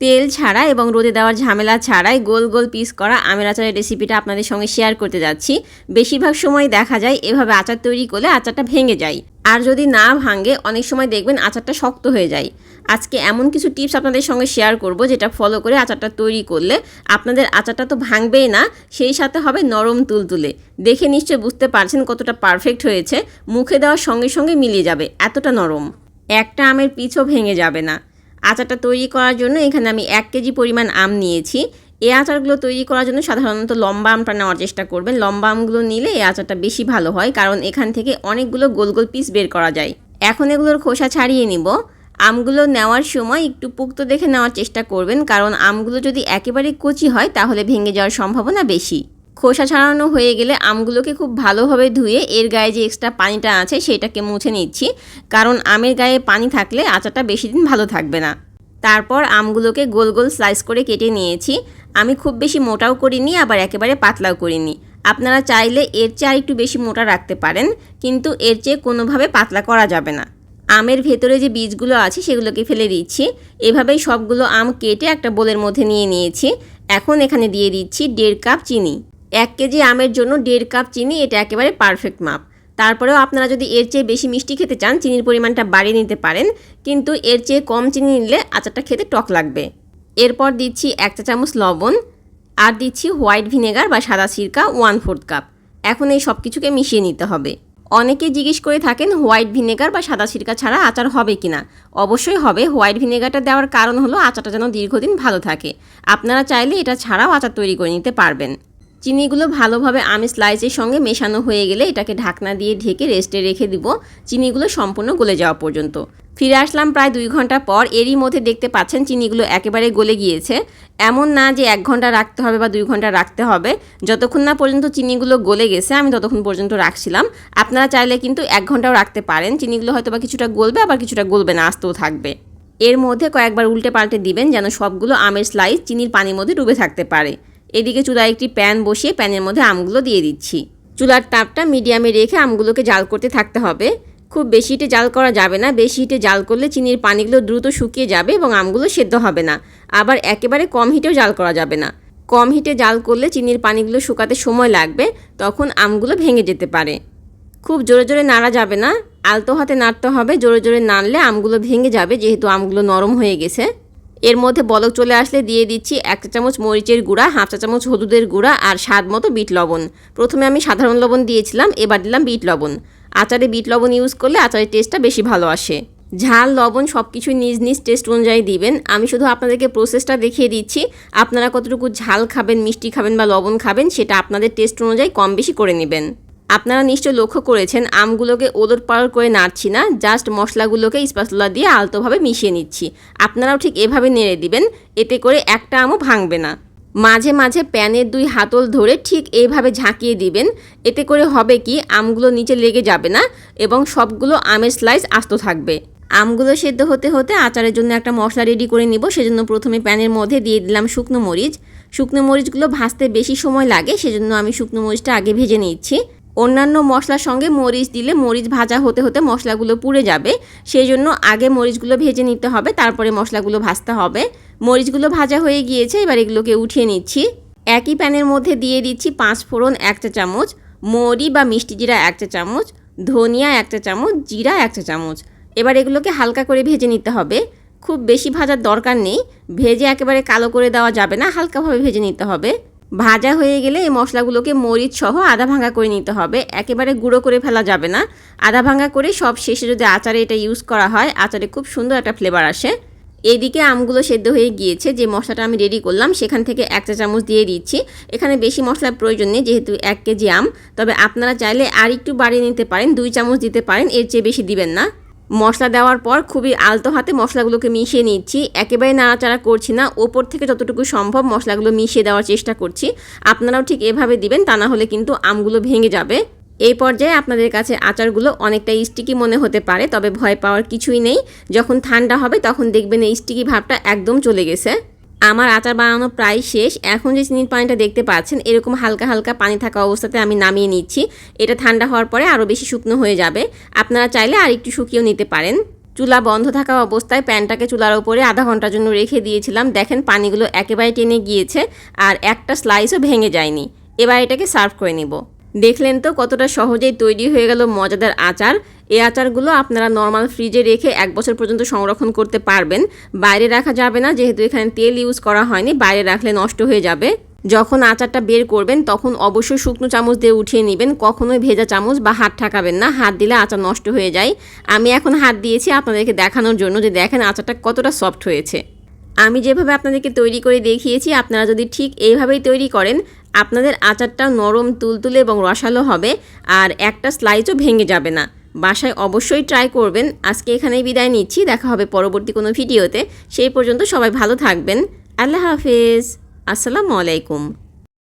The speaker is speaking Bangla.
তেল ছাড়া এবং রোদে দেওয়ার ঝামেলা ছাড়াই গোল গোল পিস করা আমের আচারের রেসিপিটা আপনাদের সঙ্গে শেয়ার করতে যাচ্ছি। বেশিরভাগ সময় দেখা যায় এভাবে আচার তৈরি করলে আচারটা ভেঙে যায়। আর যদি না ভাঙে, অনেক সময় দেখবেন আচারটা শক্ত হয়ে যায়। আজকে এমন কিছু টিপস আপনাদের সঙ্গে শেয়ার করব যেটা ফলো করে আচারটা তৈরি করলে আপনাদের আচারটা তো ভাঙবেই না, সেই সাথে হবে নরম তুলতুলে। দেখে নিশ্চয় বুঝতে পারছেন কতটা পারফেক্ট হয়েছে। মুখে দেওয়ার সঙ্গে সঙ্গে মিলিয়ে যাবে, এতটা নরম। একটা আমের পিছও ভেঙে যাবে না। আচারটা তৈরি করার জন্য এখানে আমি এক কেজি পরিমাণ আম নিয়েছি। এই আচারগুলো তৈরি করার জন্য সাধারণত লম্বা আমটা নেওয়ার চেষ্টা করবেন। লম্বা আমগুলো নিলে এই আচারটা বেশি ভালো হয়, কারণ এখান থেকে অনেকগুলো গোল গোল পিস বের করা যায়। এখন এগুলোর খোসা ছাড়িয়ে নিব। আমগুলো নেওয়ার সময় একটু পুক্ত দেখে নেওয়ার চেষ্টা করবেন, কারণ আমগুলো যদি একেবারে কচি হয়, তাহলে ভেঙে যাওয়ার সম্ভাবনা বেশি। খোসা ছাড়ানো হয়ে গেলে আমগুলোকে খুব ভালোভাবে ধুয়ে এর গায়ে যে এক্সট্রা পানিটা আছে সেটাকে মুছে নিচ্ছি। কারণ আমের গায়ে পানি থাকলে আচারটা বেশি দিন ভালো থাকবে না। তারপর আমগুলোকে গোল গোল স্লাইস করে কেটে নিয়েছি। আমি খুব বেশি মোটাও করিনি, আবার একেবারে পাতলাও করিনি। আপনারা চাইলে এর চেয়ে একটু বেশি মোটা রাখতে পারেন, কিন্তু এর চেয়ে কোনোভাবে পাতলা করা যাবে না। আমের ভেতরে যে বীজগুলো আছে সেগুলোকে ফেলে দিচ্ছি। এভাবেই সবগুলো আম কেটে একটা বোলের মধ্যে নিয়ে নিয়েছি। এখন এখানে দিয়ে দিচ্ছি দেড় কাপ চিনি। এক কেজি আমের জন্য দেড় কাপ চিনি, এটা একেবারে পারফেক্ট মাপ। তারপরেও আপনারা যদি এর চেয়ে বেশি মিষ্টি খেতে চান, চিনির পরিমাণটা বাড়িয়ে নিতে পারেন, কিন্তু এর চেয়ে কম চিনি নিলে আচারটা খেতে টক লাগবে। এরপর দিচ্ছি এক চা চামচ লবণ, আর দিচ্ছি হোয়াইট ভিনেগার বা সাদা সিরকা ওয়ান ফোর্থ কাপ। এখন এই সব কিছুকে মিশিয়ে নিতে হবে। অনেকে জিজ্ঞেস করে থাকেন, হোয়াইট ভিনেগার বা সাদা সিরকা ছাড়া আচার হবে কি না অবশ্যই হবে। হোয়াইট ভিনেগারটা দেওয়ার কারণ হলো, আচারটা যেন দীর্ঘদিন ভালো থাকে। আপনারা চাইলে এটা ছাড়াও আচার তৈরি করে নিতে পারবেন। চিনিগুলো ভালোভাবে আমি স্লাইসের সঙ্গে মেশানো হয়ে গেলে এটাকে ঢাকনা দিয়ে ঢেকে রেস্টে রেখে দিব। চিনিগুলো সম্পূর্ণ গলে যাওয়া পর্যন্ত। ফিরে আসলাম প্রায় দুই ঘণ্টা পর এরই মধ্যে দেখতে পাচ্ছেন চিনিগুলো একেবারে গলে গিয়েছে। এমন না যে এক ঘণ্টা রাখতে হবে বা দুই ঘণ্টা রাখতে হবে। যতক্ষণ না পর্যন্ত চিনিগুলো গলে গেছে, আমি ততক্ষণ পর্যন্ত রাখছিলাম। আপনারা চাইলে কিন্তু এক ঘন্টাও রাখতে পারেন। চিনিগুলো হয়তো বা কিছুটা গলবে, আবার কিছুটা গলবে না, আসতেও থাকবে। এর মধ্যে কয়েকবার উল্টে পাল্টে দিবেন যেন সবগুলো আমের স্লাইস চিনির পানির মধ্যে ডুবে থাকতে পারে। এদিকে চুলায় একটি প্যান বসিয়ে প্যানের মধ্যে আমগুলো দিয়ে দিচ্ছি। চুলার তাপটা মিডিয়ামে রেখে আমগুলোকে জাল করতে থাকতে হবে। খুব বেশি হিটে জাল করা যাবে না। বেশি হিটে জাল করলে চিনির পানিগুলো দ্রুত শুকিয়ে যাবে এবং আমগুলো সেদ্ধ হবে না। আবার একেবারে কম হিটেও জাল করা যাবে না। কম হিটে জাল করলে চিনির পানিগুলো শুকাতে সময় লাগবে, তখন আমগুলো ভেঙে যেতে পারে। খুব জোরে জোরে নাড়া যাবে না। আলতো হাতে নাড়তে হবে। জোরে জোরে নাড়লে আমগুলো ভেঙে যাবে, যেহেতু আমগুলো নরম হয়ে গেছে। এর মধ্যে বলক চলে আসলে দিয়ে দিচ্ছি এক চা চামচ মরিচের গুঁড়া, হাফ চা চামচ হলুদের গুঁড়া আর স্বাদ মতো বিট লবণ। প্রথমে আমি সাধারণ লবণ দিয়েছিলাম, এবার দিলাম বিট লবণ। আচারে বিট লবণ ইউজ করলে আচারের টেস্টটা বেশি ভালো আসে। ঝাল, লবণ সব কিছুই নিজ নিজ টেস্ট অনুযায়ী দিবেন। আমি শুধু আপনাদেরকে প্রসেসটা দেখিয়ে দিচ্ছি। আপনারা কতটুকু ঝাল খাবেন, মিষ্টি খাবেন বা লবণ খাবেন, সেটা আপনাদের টেস্ট অনুযায়ী কম বেশি করে নেবেন। আপনারা নিশ্চয় লক্ষ্য করেছেন, আমগুলোকে ওলট পালট করে নাড়ছি না জাস্ট মশলাগুলোকে স্পাসলা দিয়ে আলতোভাবে মিশিয়ে নিচ্ছি। আপনারাও ঠিক এভাবে নেড়ে দিবেন, এতে করে একটা আমও ভাঙবে না। মাঝে মাঝে প্যানের দুই হাতল ধরে ঠিক এইভাবে ঝাঁকিয়ে দিবেন, এতে করে হবে কি, আমগুলো নিচে লেগে যাবে না এবং সবগুলো আমের স্লাইস আস্ত থাকবে। আমগুলো সেদ্ধ হতে হতে আচারের জন্য একটা মশলা রেডি করে নিব, সেজন্য প্রথমে প্যানের মধ্যে দিয়ে দিলাম শুকনো মরিচ। শুকনো মরিচগুলো ভাজতে বেশি সময় লাগে, সেজন্য আমি শুকনো মরিচটা আগে ভেজে নিচ্ছি। অন্যান্য মশলার সঙ্গে মরিচ দিলে মরিচ ভাজা হতে হতে মশলাগুলো পুড়ে যাবে। সেই জন্য আগে মরিচগুলো ভেজে নিতে হবে, তারপরে মশলাগুলো ভাজতে হবে। মরিচগুলো ভাজা হয়ে গিয়েছে, এবার এগুলোকে উঠিয়ে নিচ্ছি। একই প্যানের মধ্যে দিয়ে দিচ্ছি পাঁচ ফোড়ন, এক চা চামচ। মরি বা মিষ্টি জিরা, এক চা চামচ। ধনিয়া, এক চা চামচ। জিরা, এক চা চামচ। এবার এগুলোকে হালকা করে ভেজে নিতে হবে। খুব বেশি ভাজার দরকার নেই। ভেজে একেবারে কালো করে দেওয়া যাবে না, হালকাভাবে ভেজে নিতে হবে। ভাজা হয়ে গেলে এই মশলাগুলোকে মরিচ সহ আধা ভাঙা করে নিতে হবে। একেবারে গুঁড়ো করে ফেলা যাবে না। আধা ভাঙা করে সব শেষে যদি আচারে এটা ইউজ করা হয়, আচারে খুব সুন্দর একটা ফ্লেভার আসে। এদিকে আমগুলো সেদ্ধ হয়ে গিয়েছে, যে মশলাটা আমি রেডি করলাম, সেখান থেকে এক চা চামচ দিয়ে দিচ্ছি। এখানে বেশি মশলার প্রয়োজন নেই, যেহেতু এক কেজি আম। তবে আপনারা চাইলে আর একটু বাড়িয়ে নিতে পারেন, দুই চামচ দিতে পারেন, এর চেয়ে বেশি দিবেন না। মশলা দেওয়ার পর খুবই আলতো হাতে মশলাগুলোকে মিশিয়ে নিচ্ছি। একেবারে নাড়াচাড়া করছি না। ওপর থেকে যতটুকু সম্ভব মশলাগুলো মিশিয়ে দেওয়ার চেষ্টা করছি। আপনারাও ঠিক এভাবে দিবেন, তা না হলে কিন্তু আমগুলো ভেঙে যাবে। এই পর্যায়ে আপনাদের কাছে আচারগুলো অনেকটা স্টিকি মনে হতে পারে, তবে ভয় পাওয়ার কিছুই নেই। যখন ঠান্ডা হবে তখন দেখবেন এই স্টিকি ভাবটা একদম চলে গেছে। আমার আচার বানানো প্রায় শেষ। এখন যে চিনির পানিটা দেখতে পাচ্ছেন, এরকম হালকা হালকা পানি থাকা অবস্থাতে আমি নামিয়ে নিচ্ছি। এটা ঠান্ডা হওয়ার পরে আরও বেশি শুকনো হয়ে যাবে। আপনারা চাইলে আর একটু শুকিয়েও নিতে পারেন। চুলা বন্ধ থাকা অবস্থায় প্যানটাকে চুলার ওপরে আধা ঘণ্টার জন্য রেখে দিয়েছিলাম। দেখেন পানিগুলো একেবারে টেনে গিয়েছে আর একটা স্লাইসও ভেঙে যায়নি। এবার এটাকে সার্ভ করে নিব। দেখলেন তো কতটা সহজেই তৈরি হয়ে গেল মজাদার আচার। এই আচারগুলো আপনারা নর্মাল ফ্রিজে রেখে এক বছর পর্যন্ত সংরক্ষণ করতে পারবেন। বাইরে রাখা যাবে না, যেহেতু এখানে তেল ইউজ করা হয়নি, বাইরে রাখলে নষ্ট হয়ে যাবে। যখন আচারটা বের করবেন, তখন অবশ্যই শুকনো চামচ দিয়ে উঠিয়ে নেবেন। কখনোই ভেজা চামচ বা হাত ঠাকাবেন না, হাত দিলে আচার নষ্ট হয়ে যায়। আমি এখন হাত দিয়েছি আপনাদেরকে দেখানোর জন্য যে দেখেন আচারটা কতটা সফট হয়েছে। আমি যেভাবে আপনাদেরকে তৈরি করে দেখিয়েছি, আপনারা যদি ঠিক এইভাবেই তৈরি করেন, আপনাদের আচারটা নরম, তুলতুলে এবং রসালো হবে, আর একটা স্লাইসও ভেঙে যাবে না। বাসায় অবশ্যই ট্রাই করবেন। আজকে এখানেই বিদায় নিচ্ছি। দেখা হবে পরবর্তী কোনো ভিডিওতে। সেই পর্যন্ত সবাই ভালো থাকবেন। আল্লাহ হাফেজ। আসসালামু আলাইকুম।